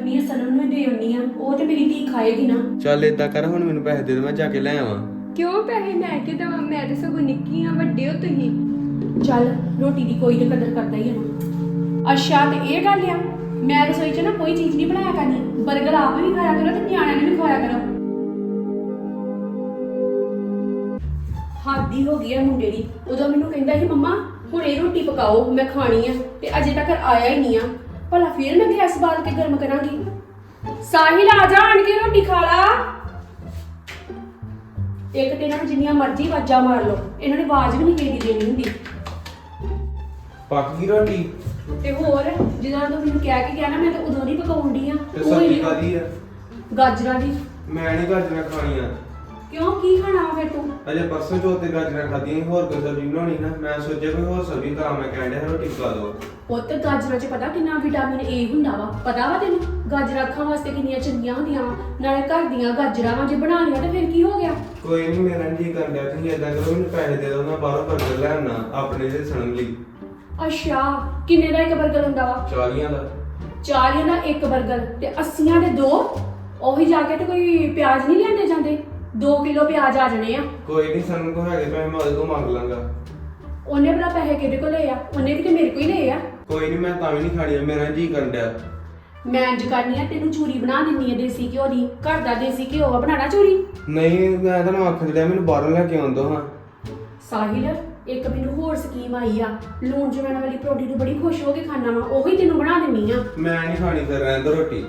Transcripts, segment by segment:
ਕਰਨੀ ਆ ਸਨਮ ਨੂੰ ਦੇ ਆਉਣੀ ਆ। ਉਹ ਤੇ ਮੇਰੀ ਧੀ ਖਾਏਗੀ ਨਾ। ਚੱਲ ਏਦਾਂ ਕਰ ਹੁਣ ਮੈਨੂੰ ਪੈਸੇ ਦੇ ਦੇ ਮੈਂ ਜਾ ਕੇ ਲੈ ਆਵਾਂ। ਕਿਉਂ ਪੈਸੇ ਲੈ ਕੇ ਦਵਾਂ? ਮੈਂ ਤੇ ਸਗੋਂ ਨਿੱਕੀ ਆ ਵੱਡੇ ਹੋ ਤੁਸੀਂ। ਚੱਲ ਰੋਟੀ ਦੀ ਕੋਈ ਤੇ ਕਦਰ ਕਰਦਾ ਹੀ ਹੈ ਨਾ। ਅੱਛਾ ਤੇ ਇਹ ਗੱਲ ਆ ਮੈਂ ਰਸੋਈ 'ਚ ਨਾ ਕੋਈ ਚੀਜ਼ ਨਹੀਂ ਬਣਾਇਆ ਕਰਨੀ 버ਗਰ ਆਪ ਵੀ ਖਾਇਆ ਕਰੋ ਤੇ ਨਿਆਣਿਆਂ ਨੂੰ ਵੀ ਖਵਾਇਆ ਕਰੋ। ਹਾਦੀ ਹੋ ਗਈ ਆ ਮੁੰਡੇ ਦੀ। ਉਦੋਂ ਮੈਨੂੰ ਕਹਿੰਦਾ ਸੀ ਮੰਮਾ ਹੁਣ ਇਹ ਰੋਟੀ ਪਕਾਓ ਮੈਂ ਖਾਣੀ ਆ ਤੇ ਅਜੇ ਤੱਕ ਆਇਆ ਹੀ ਨਹੀਂ ਆ। ਭਲਾ ਫਿਰ ਮੈਂ ਗੈਸ ਬਾਲ ਕੇ ਗਰਮ ਕਰਾਂਗੀ। ਸਾਹਿਲ ਆ ਜਾ ਆਣ ਕੇ ਰੋਟੀ ਖਾ ਲਾ। ਇੱਕ ਤੇ ਇਹਨਾਂ ਨੂੰ ਜਿੰਨੀਆਂ ਮਰਜ਼ੀ ਵਾਜਾਂ ਮਾਰ ਲਓ ਇਹਨਾਂ ਨੇ ਆਵਾਜ਼ ਵੀ ਨਹੀਂ ਕਿਸੇ ਦੀ ਦੇਣੀ ਹੁੰਦੀ। ਪੱਕ ਗਈ ਰੋਟੀ? ਤੇ ਹੋਰ ਜਦੋਂ ਤੂੰ ਮੈਨੂੰ ਕਹਿ ਕੇ ਗਿਆ ਨਾ ਮੈਂ ਤਾਂ ਉਦੋਂ ਦੀ ਪਕਾਉਣ ਦੀ ਆ। ਤੇ ਸਬਜ਼ੀ ਕਾਦੀ ਆ? ਗਾਜਰਾਂ ਦੀ। ਮੈਂ ਨਹੀਂ ਗਾਜਰਾਂ ਖਾਣੀਆਂ। ਕਿਉਂ? ਕੀ ਖਾਣਾ ਵਾ ਫਿਰ ਤੂੰ? ਅਜੇ ਪਰਸੋਂ ਚੌਥੇ ਗਾਜਰਾਂ ਖਾਧੀਆਂ ਸੀ, ਹੋਰ ਕੋਈ ਸਬਜ਼ੀ ਬਣਾਉਣੀ ਨਾ। ਮੈਂ ਸੋਚਿਆ ਕੋਈ ਹੋਰ ਸਬਜ਼ੀ ਤਾਂ ਮੈਂ ਕਹਿਣ ਡਿਆ ਰੋਟੀ ਪਕਾ ਦਿਓ ਪੁੱਤ ਗਾਜਰਾਂ 'ਚ ਪਤਾ ਕਿੰਨਾ ਵਿਟਾਮਿਨ ਏ ਹੁੰਦਾ ਵਾ? ਪਤਾ ਵਾ ਤੈਨੂੰ? ਗਾਜਰਾਂ ਅੱਖਾਂ ਵਾਸਤੇ ਕਿੰਨੀਆਂ ਚੰਗੀਆਂ ਹੁੰਦੀਆਂ ਵਾ? ਨਾਲੇ ਘਰ ਦੀਆਂ ਗਾਜਰਾਂ ਵਾ ਜੇ ਬਣਾ ਲਿਆ ਤੇ ਫਿਰ ਕੀ ਹੋ ਗਿਆ? ਕੋਈ ਨਹੀਂ ਮੇਰਾ ਜੀ ਕਰਨ ਡਿਆ ਤੁਸੀਂ ਏਦਾਂ ਕਰੋ ਮੈਨੂੰ ਪੈਸੇ ਦੇ ਦਿਓ ਮੈਂ ਬਾਹਰੋਂ ਬਰਗਰ ਲੈ ਆਉਣਾ ਆਪਣੇ ਦੇ ਸਣਨ ਲਈ। ਅੱਛਾ ਕਿੰਨੇ ਦਾ ਇੱਕ 버ਗਰ ਹੁੰਦਾ ਵਾ? ਚਾਲੀਆਂ ਦਾ। 40 ਦਾ ਇੱਕ 버ਗਰ ਤੇ 80 ਦੇ ਦੋ? ਉਹੀ ਜਾ ਕੇ ਤੇ ਕੋਈ ਪਿਆਜ਼ ਨਹੀਂ ਲਿਆਂਦੇ ਜਾਂਦੇ? 2 ਕਿਲੋ ਪਿਆਜ਼ ਆ ਜਾਣੇ ਆ। ਕੋਈ ਨਹੀਂ ਸਾਨੂੰ ਕੋ ਹੈਗੇ ਪੈਸੇ ਮੈਂ ਉਹਦੇ ਤੋਂ ਮੰਗ ਲਾਂਗਾ। ਉਹਨੇ ਬੜਾ ਪੈਸੇ ਕਿਹਦੇ ਕੋਲ ਲਏ ਆ? ਉਹਨੇ ਵੀ ਤੇ ਮੇਰੇ ਕੋਲ ਹੀ ਲਏ ਆ। ਕੋਈ ਨਹੀਂ ਮੈਂ ਤਾਂ ਵੀ ਨਹੀਂ ਖਾਣੀਆਂ ਮੇਰਾ ਜੀ ਕਰਨ ਡਿਆ। ਮੈਂ ਇੰਜ ਕਰਨੀ ਆ ਤੈਨੂੰ ਚੂਰੀ ਬਣਾ ਦਿੰਨੀ ਆ ਦੇਸੀ ਘਿਓ ਦੀ। ਘਰ ਦਾ ਦੇਸੀ ਘਿਓ ਆ ਬਣਾਣਾ ਚੂਰੀ? ਨਹੀਂ ਮੈਂ ਤੁਹਾਨੂੰ ਆਖਣ ਡਿਆ ਮੈਨੂੰ ਬਾਹਰੋਂ ਲੈ ਕੇ ਆਉਂਦਾ ਹਾਂ। ਸਾਹਿਲ ਇੱਕ ਮੈਨੂੰ ਹੋਰ ਸਕੀਮ ਆਈ ਆ। ਲੂਣ ਜਵੈਣ ਵਾਲੀ ਪਰੌਂਠੀ ਨੂੰ ਬੜੀ ਖੁਸ਼ ਹੋ ਕੇ ਖਾਣਾ ਵਾ ਉਹੀ ਤੈਨੂੰ ਬਣਾ ਦਿੰਨੀ ਆ। ਮੈਂ ਨਹੀਂ ਖਾਣੀ ਫਿਰ ਰਹਿਣ ਦੋ ਰੋਟੀ।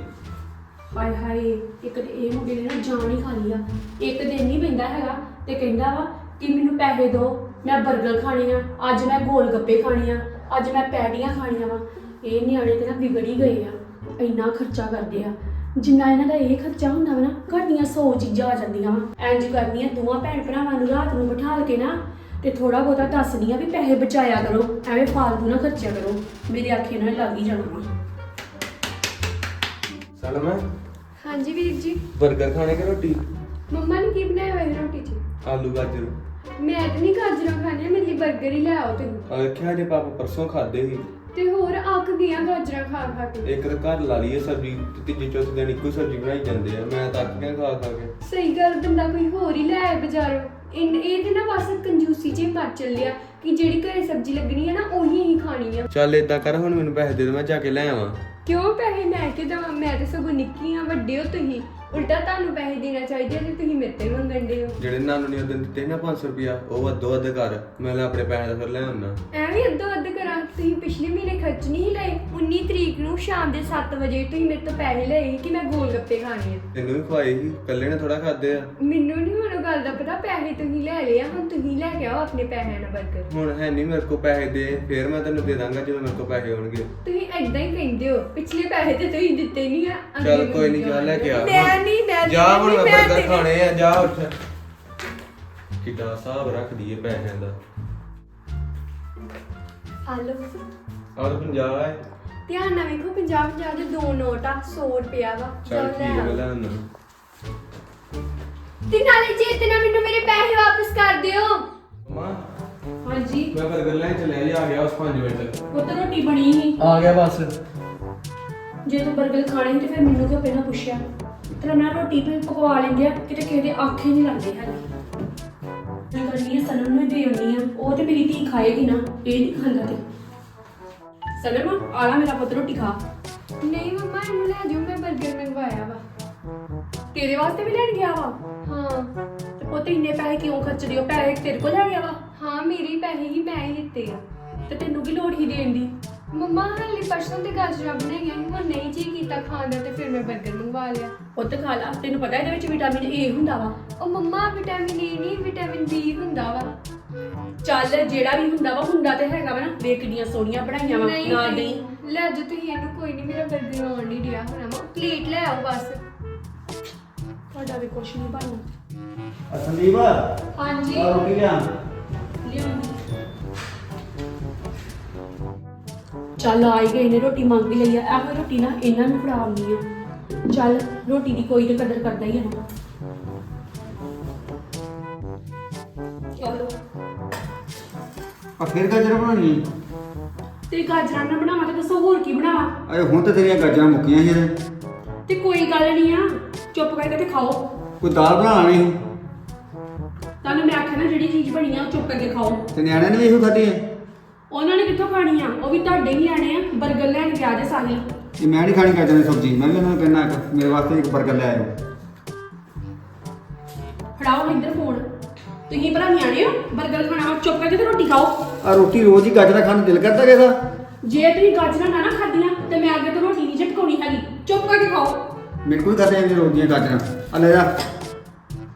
ਹਾਏ ਹਾਏ, ਇੱਕ ਤੇ ਇਹ ਮੁੰਡੇ ਨੇ ਨਾ ਜਾਨ ਹੀ ਖਾ ਲਈ ਆ। ਇੱਕ ਦਿਨ ਨਹੀਂ ਪੈਂਦਾ ਹੈਗਾ ਤੇ ਕਹਿੰਦਾ ਵਾ ਕਿ ਮੈਨੂੰ ਪੈਸੇ ਦਿਓ ਮੈਂ 버ਗਰ ਖਾਣੇ ਆ, ਅੱਜ ਮੈਂ ਗੋਲ ਗੱਪੇ ਖਾਣੇ ਆ, ਅੱਜ ਮੈਂ ਪੈਟੀਆਂ ਖਾਣੀਆਂ ਵਾ। ਇਹ ਨਿਆਣੇ ਤੇ ਨਾ ਵਿਗੜ ਹੀ ਗਏ ਆ, ਇੰਨਾ ਖਰਚਾ ਕਰਦੇ ਆ। ਜਿੰਨਾ ਇਹਨਾਂ ਦਾ ਇਹ ਖਰਚਾ ਹੁੰਦਾ ਵਾ ਨਾ, ਘਰ ਦੀਆਂ 100 ਚੀਜ਼ਾਂ ਆ ਜਾਂਦੀਆਂ ਵਾ। ਇੰਜ ਕਰਨੀਆਂ ਦੋਵਾਂ ਭੈਣ ਭਰਾਵਾਂ ਨੂੰ ਰਾਤ ਨੂੰ ਬਿਠਾ ਕੇ ਨਾ, ਤੇ ਥੋੜਾ ਬਹੁਤਾ ਦੱਸਦੀਆਂ ਵੀ ਪੈਸੇ ਬਚਾਇਆ ਕਰੋ, ਐਵੇਂ ਫਾਲਤੂ ਨਾ ਖਰਚਿਆ ਕਰੋ। ਮੇਰੇ ਆਖੇ ਨਾਲ ਲੱਗ ਹੀ ਜਾਣਾ ਵਾ। ਚੱਲ ਹਾਂਜੀ ਵੀਰ ਜੀ। 버ਗਰ ਖਾਣੇ ਕਿ ਰੋਟੀ? ਮੰਮਾ ਨੇ ਕੀ ਬਣਾਇਆ ਹੋਇਆ ਹੈ ਰੋਟੀ 'ਚ? ਆਲੂ ਗਾਜਰ। ਮੈਂ ਤਾਂ ਨਹੀਂ ਗਾਜਰਾਂ ਖਾਣੀਆਂ ਮੇਰੇ ਲਈ 버ਗਰ ਹੀ ਲੈ ਆਓ ਤੁਸੀਂ। ਆ ਵੇਖਿਆ ਜੇ ਪਾਪਾ ਪਰਸੋਂ ਖਾਦੇ ਸੀ। ਤੇ ਹੋਰ ਅੱਕ ਗਈਆਂ ਗਾਜਰਾਂ ਖਾ ਖਾ ਕੇ। ਇੱਕ ਤਾਂ ਘਰ ਲਾ ਲਈਏ ਸਬਜ਼ੀ ਤੇ ਤੀਜੇ ਚੌਥੇ ਦਿਨ ਇੱਕੋ ਹੀ ਸਬਜ਼ੀ ਬਣਾਈ ਜਾਂਦੇ ਆ। ਮੈਂ ਤਾਂ ਅੱਕ ਗਿਆ ਖਾ ਖਾ ਕੇ। ਸਹੀ ਗੱਲ ਬੰਦਾ ਕੋਈ ਹੋਰ ਹੀ ਲੈ ਆਏ ਬਾਜ਼ਾਰੋਂ। ਇਨ ਇਹ ਤੇ ਨਾ ਬਸ ਕੰਜੂਸੀ ਚ ਕਰ ਚੱਲਿਆ ਕਿ ਜਿਹੜੀ ਘਰੇ ਸਬਜ਼ੀ ਲੱਗਣੀ ਹੈ ਨਾ ਉਹੀ ਹੀ ਖਾਣੀ ਆ। ਚੱਲ ਏਦਾਂ ਕਰ ਹੁਣ ਮੈਨੂੰ ਪੈਸੇ ਦੇ ਦੇ ਮੈਂ ਜਾ ਕੇ ਲੈ ਆਵਾਂ। ਕਿਉਂ ਪੈਸੇ ਲੈ ਕੇ ਦਵਾਂ? ਮੈਂ ਤੇ ਸਗੋਂ ਨਿੱਕੀ ਆ ਵੱਡੇ ਹੋ ਤੁਸੀਂ। ਉਲਟਾ ਤੁਹਾਨੂੰ ਪੈਸੇ ਦੇਣਾ ਚਾਹੀਦੇ ਤੇ ਤੁਸੀਂ ਮੇਰੇ ਤੇ ਮੰਗਣ ਦੇ ਹੋ। ਜਿਹੜੇ ਨਾਨੂ ਨੇ ਉਦੋਂ ਦਿੱਤੇ ਨਾ 500 ਰੁਪਿਆ ਉਹ ਅੱਧੋ ਅੱਧ ਕਰ। ਮੈਂ ਲੈ ਆਪਣੇ ਪੈਸੇ ਦਾ ਫਿਰ ਲੈ ਆਉਣਾ ਐਵੇਂ ਅੱਧੋ ਅੱਧ ਕਰਾਂ। ਤੁਸੀਂ ਪਿਛਲੇ ਮਹੀਨੇ ਖਰਚ ਨਹੀਂ ਲਏ। 19 ਤਰੀਕ ਨੂੰ ਸ਼ਾਮ ਦੇ 7 ਵਜੇ ਤੁਸੀਂ ਮੇਰੇ ਤੋਂ ਪੈਸੇ ਲਏ ਸੀ ਕਿ ਮੈਂ ਗੋਲ ਗੱਪੇ ਖਾਣੇ ਆ। ਤੈਨੂੰ ਵੀ ਖਵਾਏ ਸੀ। ਇਕੱਲੇ ਨੇ ਥੋੜਾ ਖਾਦੇ ਆ। ਮੈਨੂੰ ਨਹੀਂ ਹੁਣ ਉਹ ਗੱਲ ਦਾ ਪਤਾ। ਪੈਸੇ ਤੁਸੀਂ ਲੈ ਲਏ ਆ। ਹੁਣ ਤੁਸੀਂ ਲੈ ਕੇ ਆਓ ਆਪਣੇ ਪੈਸਿਆਂ ਨਾਲ ਬਰਗਰ ਹੁਣ ਹੈ ਨਹੀਂ ਮੇਰੇ ਕੋਲ ਪੈਸੇ ਦੇ। ਫਿਰ ਮੈਂ ਤੈਨੂੰ ਦੇ ਦਾਂਗਾ ਜਦੋਂ ਮੇਰੇ ਕੋਲ ਪੈਸੇ ਹੋਣਗੇ। ਤੁਸੀਂ ਐਦਾਂ ਹੀ ਕਹਿੰਦੇ ਹੋ। ਪਿਛਲੇ ਪੈਸੇ ਤੇ ਤੁਸੀਂ ਦਿੱਤੇ ਨਹੀਂ ਆ। ਚੱਲ ਕੋਈ ਨਹੀਂ ਜਾ ਲੈ ਕੇ ਆ। ਮੈਂ ਨਹੀਂ ਮੈਂ ਜਾ ਹੁਣ ਮੈਂ ਬਰਗਰ ਖਾਣੇ ਆ ਜਾ ਉੱਠ। ਕਿੱਡਾ ਹਿਸਾਬ ਰੱਖਦੀ ਏ ਪੈਸਿਆਂ ਦਾ। ਆਲੋ ਔਰ 50 ਹੈ ਧਿਆਨ ਨਾਲ ਵੇਖੋ 50 50 ਦੇ ਦੋ ਨੋਟ ਆ 100 ਰੁਪਿਆ ਵਾ। ਚੱਲ ਜਾਓ ਲੈ ਠੀਕ ਆ। ਬਲਾ ਨਾ ਤੇ ਨਾਲੇ ਜੇ ਤੇ ਨਾ ਮੈਨੂੰ ਮੇਰੇ ਪੈਸੇ ਵਾਪਸ ਕਰ ਦਿਓ। ਮਾਂ ਹਾਂਜੀ। ਮੈਂ ਬਰਗਰ ਲੈਣ ਚਲੇ ਜਾ ਗਿਆ ਉਸ 5 ਮਿੰਟ। ਉਹ ਤਾਂ ਰੋਟੀ ਬਣੀ ਸੀ। ਆ ਗਿਆ ਬਸ। ਜੇ ਤੂੰ ਬਰਗਰ ਖਾਣੇ ਸੀ ਤੇ ਫਿਰ ਮੈਨੂੰ ਕਿਉਂ ਪਹਿਲਾਂ ਪੁੱਛਿਆ? ਤੇਰਾ ਮੈਂ ਰੋਟੀ ਵੀ ਪਕਵਾ ਲੈਂਦੇ ਆ ਕਿਤੇ ਕਿਸੇ ਦੇ ਆਖੇ ਨਹੀਂ ਲੱਗਦੇ ਹੈਗੇ। ਮੈਂ ਕਰਨੀ ਆ ਸਨਮ ਨੂੰ ਦੇ ਆਉਣੀ ਆ ਉਹ ਤੇ ਮੇਰੀ ਧੀ ਖਾਏਗੀ ਨਾ ਇਹ ਨਹੀਂ ਖਾਂਦਾ ਤੇ। ਸਨਮ ਆਲਾ ਮੇਰਾ ਪੁੱਤ ਰੋਟੀ ਖਾ। ਨਹੀਂ ਮੰਮਾ ਇਹਨੂੰ ਲੈ ਜਾਓ ਮੈਂ 버ਗਰ ਮੰਗਵਾਇਆ ਵਾ। ਤੇਰੇ ਵਾਸਤੇ ਵੀ ਲੈਣ ਗਿਆ ਵਾ? ਹਾਂ। ਤੇ ਪੁੱਤ ਇੰਨੇ ਪੈਸੇ ਕਿਉਂ ਖਰਚਦੇ ਹੋ? ਪੈਸੇ ਤੇਰੇ ਕੋਲ ਲੈ ਗਿਆ ਵਾ? ਹਾਂ ਮੇਰੇ ਪੈਸੇ ਹੀ ਮੈਂ ਹੀ ਦਿੱਤੇ ਆ। ਤੇ ਤੈਨੂੰ ਕੀ ਲੋੜ ਹੀ ਦੇਣ ਦੀ? ਮੰਮਾ ਹਾਲੇ ਪਰਸੋਂ ਤੇ ਗਾਜਰਾਂ ਬਣਾਈਆਂ ਸੀ ਹੁਣ ਨਹੀਂ ਜੀ ਕੀਤਾ ਖਾਣ ਦਾ ਤੇ ਫਿਰ ਮੈਂ 버ਗਰ ਮੰਗਵਾ ਲਿਆ। ਪੁੱਤ ਖਾ ਲਾ ਤੈਨੂੰ ਪਤਾ ਇਹਦੇ ਵਿੱਚ ਵਿਟਾਮਿਨ ਏ ਹੁੰਦਾ ਵਾ। ਉਹ ਮੰਮਾ ਵਿਟਾਮਿਨ ਏ ਨਹੀਂ ਵਿਟਾਮਿਨ ਬੀ ਹੁੰਦਾ ਵਾ। ਚੱਲ ਜਿਹੜਾ ਵੀ ਹੁੰਦਾ ਵਾ ਹੁੰਦਾ ਤੇ ਹੈਗਾ ਵਾ ਨਾ। ਵੇਖ ਕਿੰਨੀਆਂ ਸੋਹਣੀਆਂ ਬਣਾਈਆਂ ਵਾ। ਨਹੀਂ ਨਾ ਨਹੀਂ ਨਹੀਂ। ਲੈ ਜਾ ਤੁਸੀਂ ਇਹਨੂੰ ਕੋਈ ਨਹੀਂ ਮੇਰਾ 버ਗਰ ਆਉਣ ਨਹੀਂ ਰਿਹਾ ਹੁਣ ਮੈਂ ਪਲੇਟ ਲੈ ਆਓ ਬਸ। ਤੁਹਾਡਾ ਵੀ ਕੁਛ ਨਹੀਂ ਬਣਨਾ। ਸੰਦੀਪ ਆ ਹਾਂਜੀ ਰੋਟੀ ਲਿਆ ਲਿਆਉਂਦੀ ਚੱਲ ਆਈ ਗਏ ਨੇ ਰੋਟੀ ਮੰਗ ਲਈ ਆ। ਇਹੋ ਰੋਟੀ ਨਾ ਇਹਨਾਂ ਨੂੰ ਫੜਾਉਣੀ ਆ। ਚੱਲ ਰੋਟੀ ਦੀ ਕੋਈ ਤੇ ਕਦਰ ਕਰਦਾ ਹੀ ਹੈ ਨਾ। ਚਲੋ ਆ ਫਿਰ ਗਾਜਰ ਬਣਾਉਣੀ ਤੇ ਗਾਜਰਾਂ ਨਾਲ ਬਣਾਵਾਂ ਤੇ ਦੱਸੋ ਹੋਰ ਕੀ ਬਣਾਵਾਂ? ਅਰੇ ਹੁਣ ਤਾਂ ਤੇਰੀਆਂ ਗਾਜਰਾਂ ਮੁੱਕੀਆਂ ਸੀ ਇਹਦੇ। ਤੇ ਕੋਈ ਗੱਲ ਨਹੀਂ ਆ ਚੁੱਪ ਕਰਕੇ ਤੇ ਖਾਓ। ਕੋਈ ਦਾਲ ਬਣਾਉਣਾ ਨਹੀਂ ਤੁਹਾਨੂੰ ਮੈਂ ਆਖਿਆ ਨਾ ਜਿਹੜੀ ਚੀਜ਼ ਬਣੀ ਆ ਉਹ ਚੁੱਪ ਕਰਕੇ ਖਾਓ। ਤੇ ਨਿਆਣਿਆਂ ਨੇ ਵੀ ਇਹੋ ਖਾਧੀ ਹੈ ਨੇ ਕਿੱਥੋਂ ਖਾਣੀ ਆ? ਉਹ ਵੀ ਤੁਹਾਡੇ ਹੀ ਆਣੇ ਆ ਬਰਗਰ ਲੈਣ ਗਿਆ ਜੇ ਸਾਹਿਲ ਇਹ ਮੈਂ ਨਹੀਂ ਖਾਣੀ ਕਾਜਾਂ ਸਬਜ਼ੀ ਮੈਂ ਵੀ ਨੂੰ ਕਹਿਣਾ ਮੇਰੇ ਵਾਸਤੇ ਇੱਕ 버ਗਰ ਲੈ ਆਇਓ। ਫੜਾਓ ਇੱਧਰ ਫੋਨ ਤੁਸੀਂ ਭਰਾ ਨਿਆਣੇ ਹੋ? 버ਗਰ ਖਾਣਾ ਚੁੱਪ ਕਰਕੇ ਤੇ ਰੋਟੀ ਖਾਓ। ਆ ਰੋਟੀ ਰੋਜ਼ ਹੀ ਗਾਜਰਾਂ ਖਾਣ ਦਿਲ ਕਰਦਾ ਕਿਹਦਾ ਜੇ ਤੁਸੀਂ ਗਾਜਰਾਂ ਨਾ ਨਾ ਖਾਧੀਆਂ ਤੇ ਮੈਂ ਅੱਗੇ ਤੋਂ ਰੋਟੀ ਨਹੀਂ ਝਟਕਾਉਣੀ ਹੈਗੀ। ਚੁੱਪ ਕਰਕੇ ਖਾਓ। ਮੇਰੇ ਕੋਲ ਕਰਦੇ ਆਂ ਰੋਜ਼ ਦੀਆਂ ਗਾਜਰਾਂ ਆ ਲੈ ਜਾ।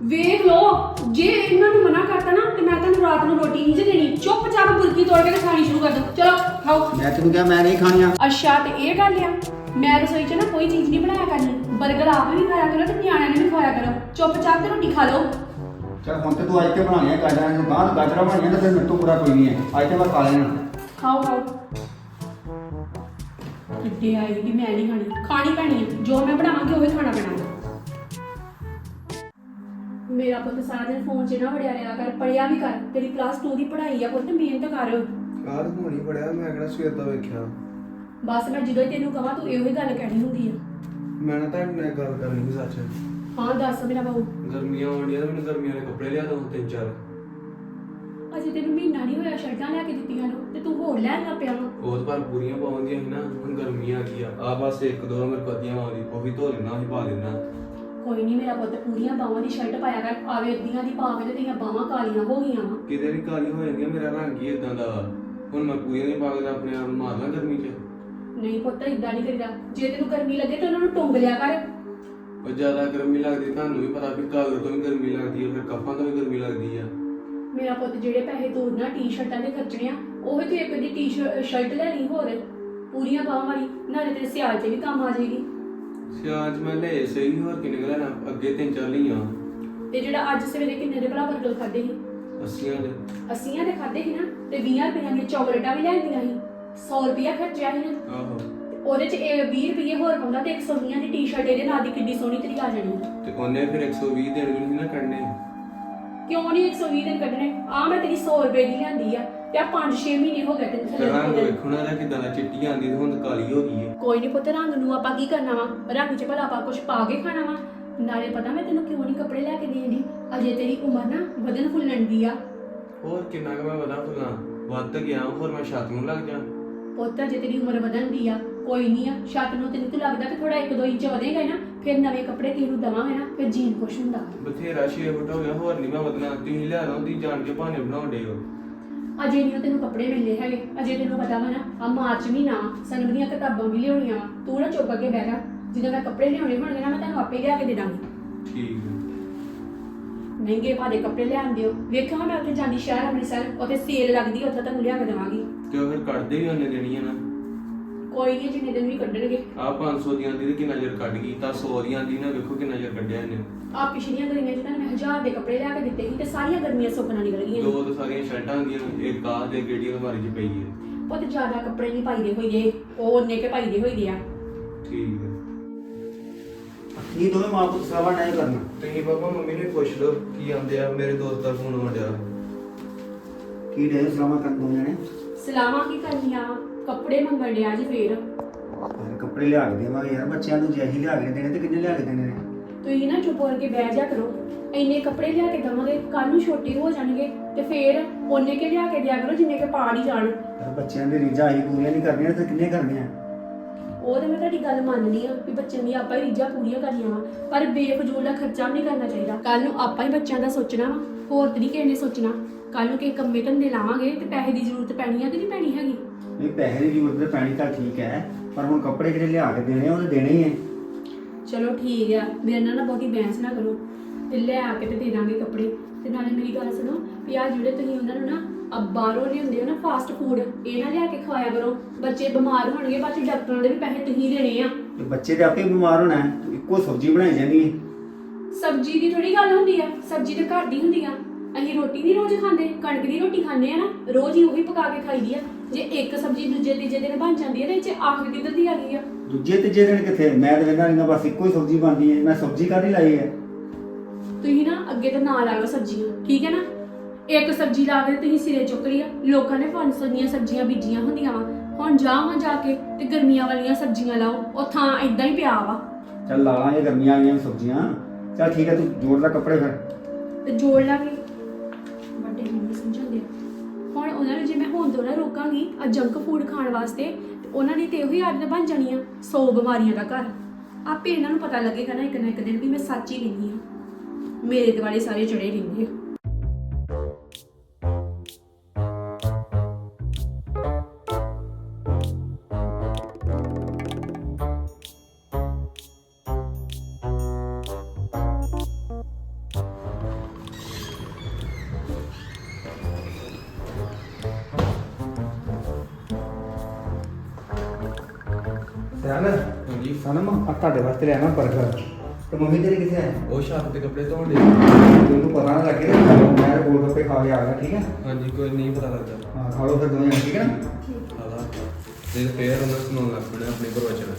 ਵੇਖ ਲਓ ਜੇ ਇਹਨਾਂ ਨੂੰ ਮਨਾ ਕਰਤਾ ਨਾ ਤੇ ਮੈਂ ਤੁਹਾਨੂੰ ਰਾਤ ਨੂੰ ਰੋਟੀ ਨਹੀਂ ਜੇ ਦੇਣੀ। ਚੁੱਪਚਾਪ ਬੁਰਕੀ ਤੋੜ ਕੇ ਤੇ ਖਾਣੀ ਸ਼ੁਰੂ ਕਰ ਦਿਓ। ਚਲੋ ਖਾਓ। ਮੈਂ ਤੈਨੂੰ ਕਿਹਾ ਮੈਂ ਨਹੀਂ ਖਾਣੀਆਂ। ਅੱਛਾ ਤੇ ਇਹ ਗੱਲ ਆ ਮੈਂ ਰਸੋਈ 'ਚ ਨਾ ਕੋਈ ਚੀਜ਼ ਨਹੀਂ ਬਣਾਇਆ ਕਰਨੀ। 버ਗਰ ਆਪ ਵੀ ਖਾਇਆ ਕਰੋ ਤੇ ਨਿਆਣਿਆਂ ਨੇ ਵੀ ਖਾਇਆ ਕਰੋ। ਚੁੱਪਚਾਪ ਤੇ ਰੋਟੀ ਖਾ ਲਓ। ਚਲ ਹੁਣ ਤੇ ਤੂੰ ਅੱਜ ਤੇ ਬਣਾਉਣੀਆਂ ਗਾਜਰਾਂ ਨੂੰ ਗਾਂ ਗਾਜਰਾਂ ਬਣਾਈਆਂ ਤਾਂ ਫਿਰ ਮੇਰੇ ਤੋਂ ਬੁਰਾ ਕੋਈ ਨਹੀਂ ਹੈ। ਅੱਜ ਤੇ ਮੈਂ ਖਾ ਲੈਣਾ। ਖਾਓ ਖਾਓ। ਕਿੱਡੇ ਆਈ ਵੀ ਮੈਂ ਨਹੀਂ ਖਾਣੀ। ਖਾਣੀ ਪੈਣੀ ਹੈ ਜੋ ਮੈਂ ਬਣਾਵਾਂਗੀ ਉਹ ਹੀ ਖਾਣਾ ਪੈਣਾ। ਮੇਰਾ ਪੁੱਤ ਸਾਰਾ ਦਿਨ ਫੋਨ 'ਚ ਨਾ ਵੜਿਆ ਰਿਹਾ ਕਰ ਪੜਿਆ ਵੀ ਕਰ। ਤੇਰੀ ਕਲਾਸ 2 ਦੀ ਪੜ੍ਹਾਈ ਆ ਪੁੱਤ ਮਿਹਨਤ ਕਰ। ਕਾਰ ਹੋਣੀ ਪੜਿਆ ਮੈਂ ਕਿਹੜਾ ਸਵੇਰ ਦਾ ਵੇਖਿਆ। ਬਸ ਮੈਂ ਜਦੋਂ ਹੀ ਤੈਨੂੰ ਕਹਾਂ ਤੂੰ ਇਹੋ ਹੀ ਗੱਲ ਕਹਿਣੀ ਹੁੰਦੀ ਆ। ਮੈਂ ਨਾ ਤੁਹਾਡੇ ਨਾਲ ਗੱਲ ਕਰਨੀ ਸੀ ਸੱਚ। ਹਾਂ ਦੱਸ ਮੇਰਾ ਬਾਬੂ ਗਰਮੀਆਂ ਆਉਂਦੀਆਂ ਤੇ ਮੈਨੂੰ ਗਰਮੀਆਂ ਦੇ ਕੱਪੜੇ ਲਿਆ ਦੋ ਤਿੰਨ ਚਾਰ। ਅਜੇ ਤੈਨੂੰ ਮਹੀਨਾ ਨਹੀਂ ਹੋਇਆ ਸ਼ਰਟਾਂ ਲਿਆ ਕੇ ਦਿੱਤੀਆਂ ਨੂੰ ਤੇ ਤੂੰ ਹੋਰ ਲੈਣ ਲੱਗ ਪਿਆ ਵਾ। ਉਹ ਤਾਂ ਪਰ ਪੂਰੀਆਂ ਪਾਉਂਦੀਆਂ ਸੀ ਨਾ ਹੁਣ ਗਰਮੀਆਂ ਆ ਗਈਆਂ। ਆ ਬਸ ਇੱਕ ਦੋ ਮੇਰੇ ਪੱਤੀਆਂ ਆਉਂਦੀ ਉਹ ਵੀ ਧੋ ਲੈਣਾ ਅਸੀਂ ਪਾ ਲੈਣਾ ਕੋਈ ਨਹੀਂ ਮੇਰਾ ਪੁੱਤ ਪੂਰੀਆਂ ਬਾਹਾਂ ਦੀ ਸ਼ਰਟ ਪਾਇਆ ਕਰ ਆਵੇ ਅੱਧੀਆਂ ਦੀ ਪਾ ਕੇ ਤੇ ਤੇਰੀਆਂ ਬਾਹਾਂ ਕਾਲੀਆਂ ਹੋ ਗਈਆਂ ਵਾ। ਕਿਤੇ ਵੀ ਕਾਲੀ ਹੋ ਜਾਂਦੀਆਂ ਮੇਰਾ ਰੰਗ ਹੀ ਇਦਾਂ ਦਾ ਵਾ। ਹੁਣ ਮੈਂ ਪੂਰੀਆਂ ਨਹੀਂ ਪਾ ਕੇ ਤਾਂ ਆਪਣੇ ਆਪ ਨੂੰ ਮਾਰ ਲਾਂ ਗਰਮੀ 'ਚ। ਨਹੀਂ ਪੁੱਤ ਇਦਾਂ ਨਹੀਂ ਕਰੀਦਾ। ਜੇ ਤੈਨੂੰ ਗਰਮੀ ਲੱਗੇ ਤਾਂ ਉਹਨਾਂ ਨੂੰ ਟੁੰਗ ਲਿਆ ਕਰ। ਉਹ ਜ਼ਿਆਦਾ ਗਰਮੀ ਲੱਗਦੀ ਤੁਹਾਨੂੰ ਵੀ ਪਤਾ ਵੀ ਕਾਲਰ ਤੋਂ ਵੀ ਗਰਮੀ ਲੱਗਦੀ ਹੈ ਫਿਰ ਕੱਫਾਂ ਤੋਂ ਵੀ ਗਰਮੀ ਲੱਗਦੀ ਆ। ਮੇਰਾ ਪੁੱਤ ਜਿਹੜੇ ਪੈਸੇ ਤੂੰ ਨਾ ਟੀ-ਸ਼ਰਟਾਂ ਦੇ ਖਰਚਣੇ ਆ ਉਹ ਵੀ ਤੂੰ ਇੱਕ ਦੀ ਟੀ-ਸ਼ਰਟ ਲੈ ਲਈ ਹੋਰ। ਪੂਰੀਆਂ ਬਾਹਾਂ ਵਾਲੀ ਨਾਲੇ ਤੇਰੇ ਸਿਆਲ 'ਚ ਵੀ ਕੰਮ ਆ ਜਾਏਗੀ। ਸਿਆਲ 'ਚ ਮੈਂ ਲੈ ਸਹੀ ਹੋਰ ਕਿੰਨੇ ਕੁ ਲੈਣਾ ਅੱਗੇ ਤਿੰਨ ਚਾਰ ਲਈਆਂ। ਤੇ ਜਿਹੜਾ ਅੱਜ ਸਵੇਰੇ ਕਿੰਨੇ ਦੇ ਭਲਾ ਬਰਗਰ ਖਾਦੇ ਸੀ? ਅੱਸੀਆਂ ਦੇ। ਅੱਸੀਆਂ ਦੇ ਖਾਦੇ ਸੀ ਨਾ ਤੇ 20 ਰੁਪਈਆਂ ਦੀਆਂ ਚਾਕਲੇਟਾਂ ਵੀ ਲੈਂਦੀਆਂ ਸੀ। 100 ਰੁਪਈਆ ਖਰਚਿਆ ਸੀ ਨਾ। ਆਹੋ। ਤੇ ਉਹਦੇ 'ਚ ਇਹ 20 ਰੁਪਏ ਹੋਰ ਪਾਉਂਦਾ ਤੇ 120 ਦੀ ਟੀ-ਸ਼ਰਟ ਇਹਦੇ ਨਾਲ ਦੀ ਕਿੰਨੀ ਸੋਹਣੀ ਤੇਰੀ ਆ ਜਾਣੀ। ਤੇ ਉਹਨੇ ਫਿਰ 120 ਦਿਨ ਵੀ ਨਹੀਂ ਨਾ ਕੱਢਨੇ ਕਿਉਂ ਨਹੀਂ 120 ਦਿਨ ਕੱਢਣੇ? ਆ ਮੈਂ ਤੇਰੀ 100 ਰੁਪਏ ਦੀ ਲਿਆਂਦੀ ਆ। ਤੇ ਆ 5-6 ਮਹੀਨੇ ਹੋ ਗਏ ਤੈਨੂੰ ਤੇ ਥੱਲੇ ਰੰਗ ਨੂੰ। ਵੇਖੋ ਨਾ ਇਹਦਾ ਕਿਦਾਂ ਦਾ ਚਿੱਟੀ ਆਂਦੀ ਤੇ ਹੁਣ ਕਾਲੀ ਹੋ ਗਈ ਹੈ ਕੋਈ ਨਹੀਂ ਪੁੱਤ ਰੰਗ ਨੂੰ ਆਪਾਂ ਕੀ ਕਰਨਾ ਵਾ? ਰੰਗ 'ਚ ਭਲਾ ਆਪਾਂ ਕੁਝ ਪਾ ਕੇ ਖਾਣਾ ਵਾ। ਨਾਲੇ ਪਤਾ ਮੈਂ ਤੈਨੂੰ ਕਿਉਂ ਨਹੀਂ ਕੱਪੜੇ ਲੈ ਕੇ ਦੇਣੀ ਅਜੇ ਤੇਰੀ ਉਮਰ ਨਾ ਵਧਣ ਫੁੱਲਣ ਦੀ ਆ। ਹੋਰ ਕਿੰਨਾ ਕੁ ਮੈਂ ਵਧਾ ਫੁੱਲਾਂ? ਵੱਧ ਗਿਆ ਹੋਰ ਮੈਂ ਛੱਤ ਨੂੰ ਲੱਗ ਜਾ। ਪੁੱਤ ਅਜੇ ਤੇਰੀ ਉਮਰ ਵਧਣ ਦੀ ਆ। ਕੋਈ ਨਹੀਂ ਆ ਛੱਤ ਨੂੰ ਤੈਨੂੰ ਤੂੰ ਲੱਗਦਾ ਕਿ ਥੋੜਾ 1-2 ਇੰਚ ਵਧੇਗਾ ਨਾ। ਫਿਰ ਨਵੇਂ ਕੱਪੜੇ ਕਿਹਨੂੰ ਦਵਾਂਗੇ ਨਾ ਫਿਰ ਜੀਨ ਕੁਛ ਹੁੰਦਾ। ਬਥੇਰਾ ਛੇ ਫੁੱਟ ਹੋ ਗਿਆ ਹੋਰ ਨਹੀਂ ਮੈਂ ਵਧਣਾ। ਤੁਸੀਂ ਲਿਆ ਦੋ ਦੀ ਜਾਣ ਕੇ ਭਾਣੇ ਬਣਾਉਂਦੇ ਹੋ। ਅਜੇ ਨਹੀਂ ਤੈਨੂੰ ਕੱਪੜੇ ਮਿਲਨੇ ਹੈਗੇ। ਅਜੇ ਤੈਨੂੰ ਪਤਾ ਵਾ ਨਾ ਆ ਮਾਰਚ ਮਹੀਨਾ ਵਾ ਸਨਮ ਦੀਆਂ ਕਿਤਾਬਾਂ ਵੀ ਲਿਆਉਣੀਆਂ ਵਾ। ਤੂੰ ਨਾ ਚੁੱਪ ਕੇ ਬਹਿ ਜਾ। ਜਦੋਂ ਮੈਂ ਕੱਪੜੇ ਲਿਆਉਣੇ ਹੋਣਗੇ ਨਾ ਮੈਂ ਤੈਨੂੰ ਆਪੇ ਲਿਆ ਕੇ ਦੇ ਦਾਂਗੀ। ਠੀਕ ਹੈ ਮਹਿੰਗੇ ਭਾਰੇ ਕੱਪੜੇ ਲਿਆਉਣ ਦਿਓ। ਵੇਖਾਂ ਮੈਂ ਉੱਥੇ ਜਾਂਦੀ ਸ਼ਹਿਰ ਅੰਮ੍ਰਿਤਸਰ ਉੱਥੇ ਸੇਲ ਲੱਗਦੀ ਉੱਥੇ ਤੁਹਾਨੂੰ ਲਿਆ ਕੇ ਦੇਵਾਂਗੀ। ਤੇ ਉਹ ਫਿਰ ਕੱਢਦੇ ਵੀ ਉਹਨੇ ਦੇਣੀਆਂ ਨਾ। ਕੋਈ ਨਹੀਂ ਜਿੰਨੇ ਦਿਨ ਵੀ ਕੱਢਣਗੇ। ਆ 500 ਦੀਆਂ ਦੀ ਤੇ ਕਿੰਨਾ ਚਿਰ ਕੱਢ ਗਈ? ਤਾਂ 100 ਦੀਆਂ ਦੀ ਨਾ ਵੇਖੋ ਕਿੰਨਾ ਚਿਰ ਕੱਢਿਆ ਇਹਨੇ। ਆ ਪਿਛਲੀਆਂ ਗਰਮੀਆਂ 'ਚ ਤਾਂ ਮੈਂ ਹਜ਼ਾਰ ਦੇ ਕੱਪੜੇ ਲਿਆ ਕੇ ਦਿੱਤੇ ਸੀ ਤੇ ਸਾਰੀਆਂ ਗਰਮੀਆਂ ਸੁੱਕਣਾ ਨਿਕਲ ਗਈਆਂ। ਦੋ ਤਾਂ ਸਾਰੀਆਂ ਸ਼ਰਟਾਂ ਹੁੰਦੀਆਂ ਨੇ ਇੱਕ ਆਹ ਦੇ ਗੇੜੀ ਅਲਮਾਰੀ 'ਚ ਪਈ ਹੈ। ਉਹ ਤੇ ਜ਼ਿਆਦਾ ਕੱਪੜੇ ਨਹੀਂ ਪਾਈਦੇ ਹੋਈਦੇ ਉਹ ਉਹਨੇ ਕੇ ਪਾਈਦੇ ਹੋਈਦੇ ਆ। ਠੀਕ ਹੈ। ਇਹ ਦੋਵੇਂ ਮਾਂ ਪੁੱਤ ਸਲਾਵਾ ਨਹੀਂ ਕਰਨਾ। ਤੁਸੀਂ ਬਾਬਾ ਮੰਮੀ ਨੂੰ ਪੁੱਛ ਲਓ ਕੀ ਆਂਦੇ ਆ ਮੇਰੇ ਦੋਸਤ ਦਾ ਫੋਨ ਆਉਂਦਿਆ ਕੀ ਡੇ ਸਲਾਵਾ ਕਰਨ ਦੋ ਜਣੇ? ਸਲਾਮਾਂ ਕੀ ਕਰਨੀਆਂ? ਕੱਪੜੇ ਮੰਗਣ ਡਿਆ ਜੀ ਫੇਰ। ਯਾਰ ਕੱਪੜੇ ਲਿਆ ਕੇ ਦੇਵਾਂਗੇ ਯਾਰ ਬੱਚਿਆਂ ਨੂੰ ਜੇ ਅਸੀਂ ਲਿਆ ਕੇ ਦੇਣੇ ਤੇ ਕਿੰਨੇ ਲਿਆ ਕੇ ਦੇਣੇ ਨੇ? ਤੁਸੀਂ ਨਾ ਚੁੱਪ ਕਰਕੇ ਬਹਿ ਜਾ ਕਰੋ। ਇੰਨੇ ਕੱਪੜੇ ਲਿਆ ਕੇ ਦਵਾਂਗੇ ਕੱਲ ਨੂੰ ਛੋਟੇ ਹੋ ਜਾਣਗੇ ਤੇ ਫੇਰ ਉਹਨੇ ਕੇ ਲਿਆ ਕੇ ਦਿਆ ਕਰੋ ਜਿੰਨੇ ਕੇ ਪਾੜ ਹੀ ਜਾਣ। ਯਾਰ ਬੱਚਿਆਂ ਦੀ ਰੀਝਾਂ ਅਸੀਂ ਪੂਰੀਆਂ ਨਹੀਂ ਕਰਨੀਆਂ ਤੇ ਕਿੰਨੇ ਕਰਨੀਆਂ ਉਹ ਤੇ ਮੈਂ ਤੁਹਾਡੀ ਗੱਲ ਮੰਨਦੀ ਆ ਵੀ ਬੱਚਿਆਂ ਦੀ ਆਪਾਂ ਹੀ ਰੀਝਾਂ ਪੂਰੀਆਂ ਕਰਨੀਆਂ ਵਾ ਪਰ ਬੇਫਜ਼ੂਲ ਦਾ ਖਰਚਾ ਵੀ ਨਹੀਂ ਕਰਨਾ ਚਾਹੀਦਾ। ਕੱਲ ਨੂੰ ਆਪਾਂ ਹੀ ਬੱਚਿਆਂ ਦਾ ਸੋਚਣਾ ਵਾ ਹੋਰ ਤੇ ਨਹੀਂ ਕਿਸੇ ਨੇ ਸੋਚਣਾ। ਕੱਲ ਨੂੰ ਕਿਸੇ ਕੰਮੇ ਧੰਦੇ ਲਾਵਾਂਗੇ ਤੇ ਪੈਸੇ ਦੀ ਜ਼ਰੂਰਤ ਪੈਣੀ ਆ ਕਿ ਨਹੀਂ ਪੈਣੀ ਹੈਗੀ? ਨਹੀਂ ਪੈਸੇ ਦੀ ਜ਼ਰੂਰਤ ਤੇ ਪੈਣੀ ਤਾਂ ਠੀਕ ਹੈ ਪਰ ਹੁਣ ਕੱਪੜੇ ਜਿਹੜੇ ਲਿਆ ਕੇ ਦੇਣੇ ਆ, ਉਹ ਤਾਂ ਦੇਣੇ ਹੀ ਹੈ ਚਲੋ ਠੀਕ ਆ ਮੇਰੇ ਨਾਲ ਨਾ ਬਹੁਤੀ ਬਹਿਸ ਨਾ ਕਰੋ ਤੇ ਲੈ ਆ ਕੇ ਤੇ ਦੇ ਦਾਂਗੇ ਕੱਪੜੇ। ਤੇ ਨਾਲੇ ਮੇਰੀ ਗੱਲ ਸੁਣੋ ਵੀ ਆ ਜਿਹੜੇ ਤੁਸੀਂ ਉਹਨਾਂ ਨੂੰ ਨਾ ਆ ਬਾਹਰੋਂ ਲਿਆਉਂਦੇ ਹੋ ਨਾ ਫਾਸਟ ਫੂਡ ਇਹ ਨਾ ਲਿਆ ਕੇ ਖਵਾਇਆ ਕਰੋ। ਬੱਚੇ ਬਿਮਾਰ ਹੋਣਗੇ ਬਾਅਦ ਚ ਡਾਕਟਰਾਂ ਦੇ ਵੀ ਪੈਸੇ ਤੁਸੀਂ ਦੇਣੇ ਆ। ਤੇ ਬੱਚੇ ਦੇ ਆਪੇ ਬਿਮਾਰ ਹੋਣਾ ਹੈ ਤੂੰ ਇੱਕੋ ਸਬਜ਼ੀ ਬਣਾਈ ਜਾਣੀ ਹੈ। ਸਬਜ਼ੀ ਦੀ ਥੋੜੀ ਗੱਲ ਹੁੰਦੀ ਆ ਸਬਜ਼ੀ ਤੇ ਘਰ ਦੀ ਹੁੰਦੀ ਆ। ਅਸੀਂ ਰੋਟੀ ਨਹੀਂ ਰੋਜ਼ ਖਾਂਦੇ ਕਣਕ ਦੀ ਰੋਟੀ ਖਾਂਦੇ ਆ ਨਾ ਰੋਜ਼ ਹੀ ਉਹੀ ਪਕਾ ਕੇ ਖਾਈਦੀ ਆ। ਜੇ ਇੱਕ ਸਬਜ਼ੀ ਦੂਜੇ ਤੀਜੇ ਦਿਨ ਬਣ ਜਾਂਦੀ ਆ ਤੇ ਇਹ ਚ ਆਖਰ ਕਿੱਧਰ ਦੀ ਆ ਗਈ ਆ। ਦੂਜੇ ਤੀਜੇ ਦਿਨ ਕਿੱਥੇ? ਮੈਂ ਤਾਂ ਕਹਿੰਦਾ ਨਹੀਂ ਬਸ ਇੱਕੋ ਹੀ ਸਬਜ਼ੀ ਬਣਦੀ ਹੈ ਮੈਂ ਸਬਜ਼ੀ ਕਾਹਦੀ ਲਾਈ ਹੈ ਤੁਸੀਂ ਨਾ ਅੱਗੇ ਤੋਂ ਨਾ ਲਾਓ ਸਬਜ਼ੀਆਂ ਠੀਕ ਹੈ ਨਾ? ਇੱਕ ਸਬਜ਼ੀ ਲਾ ਕੇ ਤੁਸੀਂ ਸਿਰੇ ਚੁੱਕ ਲਈ ਆ। ਲੋਕਾਂ ਨੇ 500 ਦੀਆਂ ਸਬਜ਼ੀਆਂ ਬੀਜੀਆਂ ਹੁੰਦੀਆਂ ਵਾ। ਹੁਣ ਜਾ ਹਾਂ ਜਾ ਕੇ ਤੇ ਗਰਮੀਆਂ ਵਾਲੀਆਂ ਸਬਜ਼ੀਆਂ ਲਾਓ। ਉਹ ਥਾਂ ਇਦਾਂ ਹੀ ਪਿਆ ਵਾ। ਚੱਲ ਲਾ ਲਾਂਗੇ ਗਰਮੀਆਂ ਆਈਆਂ ਸਬਜ਼ੀਆਂ। ਚੱਲ ਠੀਕ ਹੈ ਤੂੰ ਜੋੜ ਲੈ ਕੱਪੜੇ ਫਿਰ। ਤੇ ਜੋੜ ਲਾਂਗੇ ਉਹਨਾਂ ਨੂੰ ਜੇ ਮੈਂ ਹੁਣ ਤੋਂ ਨਾ ਰੋਕਾਂਗੀ ਆ ਜੰਕ ਫੂਡ ਖਾਣ ਵਾਸਤੇ, ਤੇ ਉਹਨਾਂ ਨੇ ਤੇ ਇਹੋ ਹੀ ਆਦਤ ਬਣ ਜਾਣੀ ਆ 100 ਬਿਮਾਰੀਆਂ ਦਾ ਘਰ। ਆਪੇ ਇਹਨਾਂ ਨੂੰ ਪਤਾ ਲੱਗੇਗਾ ਨਾ ਇੱਕ ਨਾ ਇੱਕ ਦਿਨ ਵੀ ਮੈਂ ਸੱਚ ਹੀ ਕਹਿੰਦੀ ਆ ਮੇਰੇ ਦੁਆਲੇ ਸਾਰੇ ਚੜੇ ਰਹਿੰਦੇ ਆ। ਸਨਮ ਆ ਤੁਹਾਡੇ ਵਾਸਤੇ ਲਿਆਣਾ 버ਗਰ ਤੇ ਮੰਮੀ ਤੇਰੀ ਕਿੱਥੇ ਹੈ ਉਹ ਛੱਤ ਤੇ ਕੱਪੜੇ ਧੋਣ ਦੇ। ਤੈਨੂੰ ਪਤਾ ਨਾ ਲੱਗੇ ਨਾ ਮੈਂ ਗੋਲ ਗੱਪੇ ਖਾ ਕੇ ਆ ਗਿਆ ਠੀਕ ਹੈ ਹਾਂਜੀ ਕੋਈ ਨਹੀਂ ਪਤਾ ਲੱਗਦਾ ਹਾਂ ਖਾ ਲਓ ਫਿਰ ਦੋਵੇਂ ਠੀਕ ਹੈ ਨਾ? ਹਾਲਾ ਤੇ ਫੇਰ ਉਹਨਾਂ ਸੁਣਾਉਣ ਲੱਗ ਪਣਾ ਆਪਣੇ ਪ੍ਰਵਚਨ